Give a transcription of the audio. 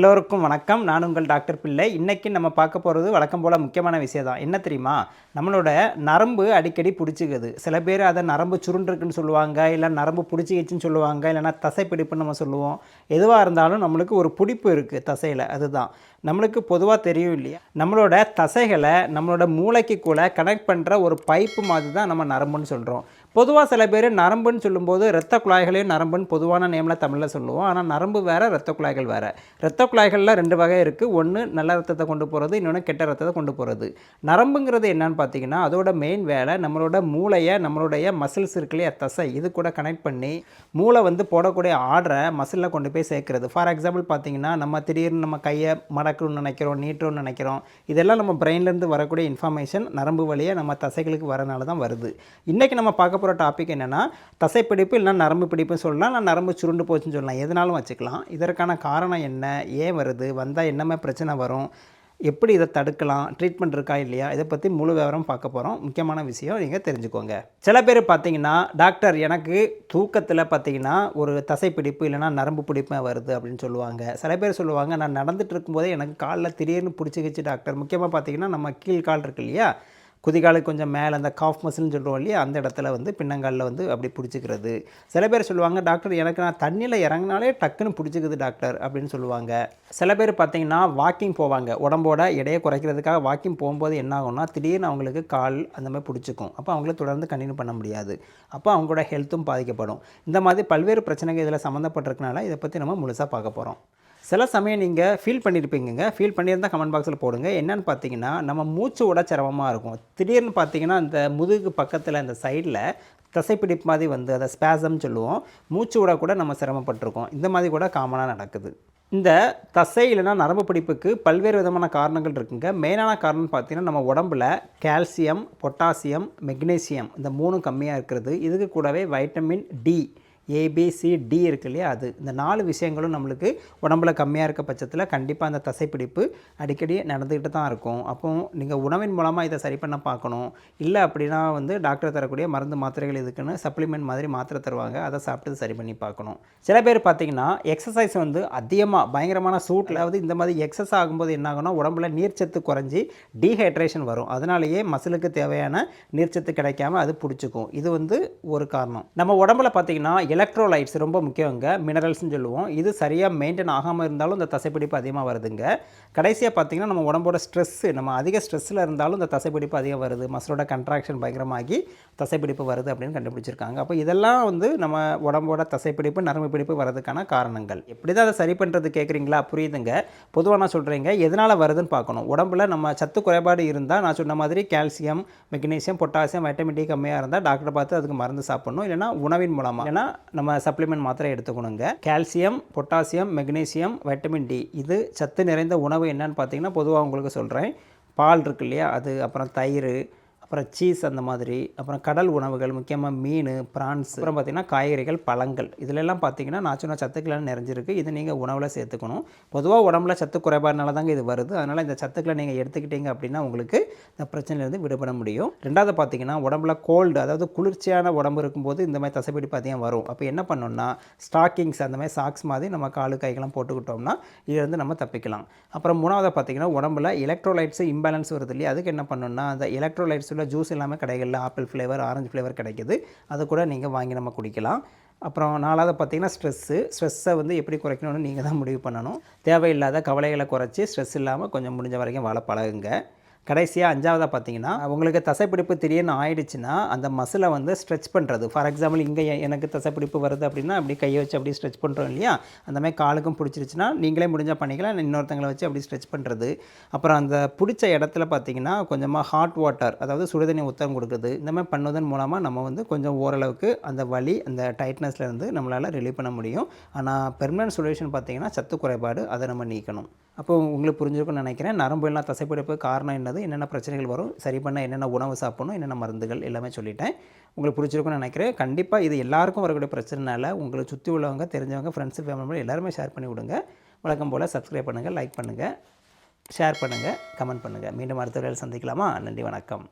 எல்லோருக்கும் வணக்கம். நான் உங்கள் டாக்டர் பிள்ளை. இன்றைக்கி நம்ம பார்க்க போகிறது வழக்கம் போல் முக்கியமான விஷயம் தான் என்ன தெரியுமா? நம்மளோட நரம்பு அடிக்கடி பிடிச்சிக்குது. சில பேர் அதை நரம்பு சுருண்டுருக்குன்னு சொல்லுவாங்க இல்லை நரம்பு பிடிச்சிக்கிச்சுன்னு சொல்லுவாங்க இல்லைன்னா தசை பிடிப்புன்னு நம்ம சொல்லுவோம். எதுவாக இருந்தாலும் நம்மளுக்கு ஒரு பிடிப்பு இருக்குது தசையில். அதுதான். நம்மளுக்கு பொதுவாக தெரியும் இல்லையா? நம்மளோட தசைகளை நம்மளோட மூளைக்கு கூட கனெக்ட் பண்ணுற ஒரு பைப்பு மாதிரி தான் நம்ம நரம்புன்னு சொல்கிறோம் பொதுவாக சில பேர் நரம்புன்னு சொல்லும்போது இரத்த குழாய்களையும் நரம்புன்னு பொதுவான நேமில் தமிழில் சொல்லுவோம். ஆனால் நரம்பு வேறு இரத்த குழாய்கள் வேறு. இரத்த குழாய்களில் ரெண்டு வகை இருக்குது ஒன்று நல்ல ரத்தத்தை கொண்டு போகிறது இன்னொன்று கெட்ட ரத்தத்தை கொண்டு போகிறது நரம்புங்கிறது என்னன்னு பார்த்தீங்கன்னா அதோட மெயின் வேலை நம்மளோட மூளையை நம்மளுடைய மசில்ஸ் இருக்கு தசை இது கூட கனெக்ட் பண்ணி மூளை வந்து போடக்கூடிய ஆர்டரை மசிலில் கொண்டு போய் சேர்க்குறது. ஃபார் எக்ஸாம்பிள் பார்த்தீங்கன்னா நம்ம திடீர்னு நம்ம கையை மட நடக்கணும்னு நினைக்கிறோம் நீட்டோன்னு நினைக்கிறோம் இதெல்லாம் நம்ம பிரெயின்லேருந்து வரக்கூடிய இன்ஃபர்மேஷன் நரம்பு வழியாக நம்ம தசைகளுக்கு வரனால தான் வருது. இன்றைக்கி நம்ம பார்க்க போகிற டாபிக் என்னென்னா தசைப்பிடிப்பு இல்லைனா நரம்பு பிடிப்புன்னு சொல்லலாம் நான் நரம்பு சுருண்டு போச்சுன்னு சொல்லலாம். எதனாலும் வச்சுக்கலாம். இதற்கான காரணம் என்ன? ஏன் வருது? வந்தால் என்னமே பிரச்சனை வரும்? எப்படி இதை தடுக்கலாம் ட்ரீட்மெண்ட் இருக்கா இல்லையா இதை பற்றி முழு விவரம் பார்க்க போகிறோம் முக்கியமான விஷயம் நீங்கள் தெரிஞ்சுக்கோங்க. சில பேர் பார்த்தீங்கன்னா டாக்டர் எனக்கு தூக்கத்தில் பார்த்தீங்கன்னா ஒரு தசைப்பிடிப்பு இல்லைனா நரம்பு பிடிப்பு வருது அப்படின்னு சொல்லுவாங்க. சில பேர் சொல்லுவாங்க நான் நடந்துட்டு இருக்கும்போதே எனக்கு காலில் திடீர்னு பிடிச்சிக்கிச்சு டாக்டர் முக்கியமாக பார்த்தீங்கன்னா நம்ம கீழ் கால் இருக்கு இல்லையா குதிகாலுக்கு கொஞ்சம் மேலே அந்த காஃப் மசில்னு சொல்கிறோம் இல்லையா அந்த இடத்துல வந்து பின்னங்காலில் வந்து அப்படி பிடிச்சிக்கிறது. சில பேர் சொல்லுவாங்க டாக்டர் எனக்கு நான் தண்ணியில் இறங்கினாலே டக்குன்னு பிடிச்சிக்குது டாக்டர் அப்படின்னு சொல்லுவாங்க. சில பேர் பார்த்தீங்கன்னா வாக்கிங் போவாங்க. உடம்போட இடையை குறைக்கிறதுக்காக வாக்கிங் போகும்போது என்ன ஆகும்னா திடீர்னு அவங்களுக்கு கால் அந்த மாதிரி பிடிச்சிக்கும். அப்போ அவங்கள தொடர்ந்து கண்டினியூ பண்ண முடியாது. அப்போ அவங்களோட ஹெல்த்தும் பாதிக்கப்படும். இந்த மாதிரி பல்வேறு பிரச்சனைகள் இதில் சம்மந்தப்பட்டிருக்கனால இதை பற்றி நம்ம முழுசாக பார்க்க போகிறோம் சில சமயம் நீங்கள் ஃபீல் பண்ணியிருப்பீங்க ஃபீல் பண்ணியிருந்தால் கமெண்ட் பாக்ஸில் போடுங்க. என்னென்னு பார்த்தீங்கன்னா நம்ம மூச்சு விட சிரமமாக இருக்கும். திடீர்னு பார்த்தீங்கன்னா அந்த முதுகு பக்கத்தில் அந்த சைடில் தசைப்பிடிப்பு மாதிரி வந்து அதை ஸ்பேசம் சொல்லுவோம். மூச்சு விட கூட நம்ம சிரமப்பட்டிருக்கோம். இந்த மாதிரி கூட காமனாக நடக்குது. இந்த தசை இல்லைனா நரம்பு பிடிப்புக்கு பல்வேறு விதமான காரணங்கள் இருக்குங்க. மெயினான காரணம் பார்த்தீங்கன்னா நம்ம உடம்புல கால்சியம் பொட்டாசியம் மெக்னீசியம் இந்த மூணும் கம்மியாக இருக்கிறது. இதுக்கு கூடவே வைட்டமின் டி ஏபிசிடி இருக்கு இல்லையா? அது. இந்த நாலு விஷயங்களும் நம்மளுக்கு உடம்புல கம்மியாக இருக்க பட்சத்தில் கண்டிப்பாக அந்த தசைப்பிடிப்பு அடிக்கடி நடந்துக்கிட்டு தான் இருக்கும். அப்போ நீங்கள் உணவின் மூலமாக இதை சரி பண்ண பார்க்கணும். இல்லை அப்படின்னா வந்து டாக்டர் தரக்கூடிய மருந்து மாத்திரைகள் இதுக்குன்னு சப்ளிமெண்ட் மாதிரி மாத்திரை தருவாங்க. அதை சாப்பிட்டு சரி பண்ணி பார்க்கணும். சில பேர் பார்த்தீங்கன்னா எக்ஸசைஸ் வந்து அதிகமாக பயங்கரமான சூட்டில் வந்து இந்த மாதிரி எக்ஸஸ் ஆகும்போது என்ன ஆகும்னா உடம்புல நீர்ச்சத்து குறைஞ்சி டீஹைட்ரேஷன் வரும். அதனாலேயே மசிலுக்கு தேவையான நீர்ச்சத்து கிடைக்காம அது பிடிச்சிக்கும். இது வந்து ஒரு காரணம். நம்ம உடம்புல பார்த்தீங்கன்னா எலக்ட்ரோலைட்ஸ் ரொம்ப முக்கியங்க மினரல்ஸ்னு சொல்லுவோம். இது சரியாக மெயின்டைன் ஆகாமல் இருந்தாலும் இந்த தசைப்பிடிப்பு அதிகமாக வருதுங்க. கடைசியாக பார்த்தீங்கன்னா நம்ம உடம்போட ஸ்ட்ரெஸ்ஸு நம்ம அதிக ஸ்ட்ரெஸ்ஸில் இருந்தாலும் இந்த தசைப்பிடிப்பு அதிகம் வருது. மசிலோட கன்ட்ராக்ஷன் பயங்கரமாகி தசைப்பிடிப்பு வருது அப்படின்னு கண்டுபிடிச்சிருக்காங்க. அப்போ இதெல்லாம் வந்து நம்ம உடம்போட தசைப்பிடிப்பு நரம்பு பிடிப்பு வரதுக்கான காரணங்கள். எப்படி தான் அதை சரி பண்ணுறது கேட்குறீங்களா புரியுதுங்க. பொதுவாக நான் சொல்கிறேங்க எதனால் வருதுன்னு பார்க்கணும். உடம்புல நம்ம சத்து குறைபாடு இருந்தால் நான் சொன்ன மாதிரி calcium magnesium potassium vitamin D கம்மியாக இருந்தால் டாக்டர் பார்த்து அதுக்கு மருந்து சாப்பிடணும். இல்லைனா உணவின் மூலமாக ஏன்னா நம்ம சப்ளிமெண்ட் மாத்திரை எடுத்துக்கணுங்க. Calcium potassium magnesium vitamin D இது சத்து நிறைந்த உணவு என்னன்னு பார்த்தீங்கன்னா பொதுவாக உங்களுக்கு சொல்கிறேன் பால் இருக்கு இல்லையா? அது அப்புறம் தயிர் அப்புறம் சீஸ் அந்த மாதிரி அப்புறம் கடல் உணவுகள் முக்கியமாக மீன் பிரான்ஸ் அப்புறம் பார்த்திங்கன்னா காய்கறிகள் பழங்கள். இதிலெல்லாம் பார்த்தீங்கன்னா நான் சொன்ன சத்துக்களை நிறைஞ்சிருக்கு. இது நீங்கள் உணவில் சேர்த்துக்கணும். பொதுவாக உடம்புல சத்து குறைபாடுனால தாங்க இது வருது. அதனால் இந்த சத்துக்களை நீங்கள் எடுத்துக்கிட்டீங்க அப்படின்னா உங்களுக்கு இந்த பிரச்சனையிலேருந்து விடுபட முடியும். ரெண்டாவது பார்த்தீங்கன்னா உடம்புல கோல்டு அதாவது குளிர்ச்சியான உடம்பு இருக்கும்போது இந்த மாதிரி தசைப்பிடிப்பு அதிகம் வரும். அப்போ என்ன பண்ணோம்னா ஸ்டாக்கிங்ஸ் அந்த மாதிரி சாக்ஸ் மாதிரி நம்ம காலு கைகளாம் போட்டுக்கிட்டோம்னா இதுலேருந்து நம்ம தப்பிக்கலாம். அப்புறம் மூணாவது பார்த்தீங்கன்னா உடம்புல எலக்ட்ரோலைட்ஸ் இம்பேலன்ஸ் வருது இல்லையா? அதுக்கு என்ன பண்ணணும்னா அந்த எலக்ட்ரோலைட்ஸில் உள்ள ஜூஸ் எல்லாமே கடைகளில் ஆப்பிள் ஃப்ளேவர் ஆரஞ்சு ஃப்ளேவர் கிடைக்குது. அதை கூட நீங்கள் வாங்கி நம்ம குடிக்கலாம். அப்புறம் நாலாவது பார்த்தீங்கன்னா ஸ்ட்ரெஸ்ஸு. ஸ்ட்ரெஸ்ஸை வந்து எப்படி குறைக்கணும்னு நீங்கள் தான் முடிவு பண்ணணும். தேவையில்லாத கவலைகளை குறைச்சி ஸ்ட்ரெஸ் இல்லாமல் கொஞ்சம் முடிஞ்ச வரைக்கும் வாழ பழகுங்க. கடைசியாக அஞ்சாவதாக பார்த்தீங்கன்னா உங்களுக்கு தசைப்பிடிப்பு திடீர்னு ஆயிடுச்சுன்னா அந்த மசிலை வந்து ஸ்ட்ரெச் பண்ணுறது ஃபார் எக்ஸாம்பிள் இங்கே எனக்கு தசைப்பிடிப்பு வருது அப்படின்னா அப்படி கையை வச்சு அப்படி ஸ்ட்ரெச் பண்ணுறோம் இல்லையா? அந்த மாதிரி காலுக்கும் பிடிச்சிருச்சுன்னா நீங்களே முடிஞ்சால் பண்ணிக்கலாம் இன்னொருத்தங்களை வச்சு அப்படி ஸ்ட்ரெச் பண்ணுறது அப்புறம் அந்த பிடிச்ச இடத்துல பார்த்தீங்கன்னா கொஞ்சமாக ஹாட் வாட்டர் அதாவது சுடுதண்ணி உத்தரம் கொடுக்குறது இந்த மாதிரி பண்ணுவதன் மூலமாக நம்ம வந்து கொஞ்சம் ஓரளவுக்கு அந்த வலி அந்த டைட்னஸ்லேருந்து நம்மளால் ரிலீவ் பண்ண முடியும். ஆனால் பெர்மனன்ட் சொல்யூஷன் பார்த்தீங்கன்னா சத்து குறைபாடு அதை நம்ம நீக்கணும். அப்போ உங்களுக்கு புரிஞ்சிருக்கும்னு நினைக்கிறேன். நரம்பு எல்லாம் தசைப்பிடிப்பு காரணம் என்னது? என்னென்ன பிரச்சனைகள் வரும் சரி பண்ண என்னென்ன உணவு சாப்பிடணும் என்னென்ன மருந்துகள் எல்லாமே சொல்லிட்டேன். உங்களுக்கு பிடிச்சிருக்கும்னு நினைக்கிறேன். கண்டிப்பாக இது எல்லாருக்கும் வரக்கூடிய பிரச்சனைனால உங்களை சுற்றி உள்ளவங்க தெரிஞ்சவங்க ஃப்ரெண்ட்ஸு ஃபேமிலி எல்லாருமே ஷேர் பண்ணி விடுங்க. வழக்கம் போல் சப்ஸ்கிரைப் பண்ணுங்கள் லைக் பண்ணுங்கள் ஷேர் பண்ணுங்கள் கமெண்ட் பண்ணுங்கள் மீண்டும் அடுத்த சந்திக்கலாமா? நன்றி வணக்கம்.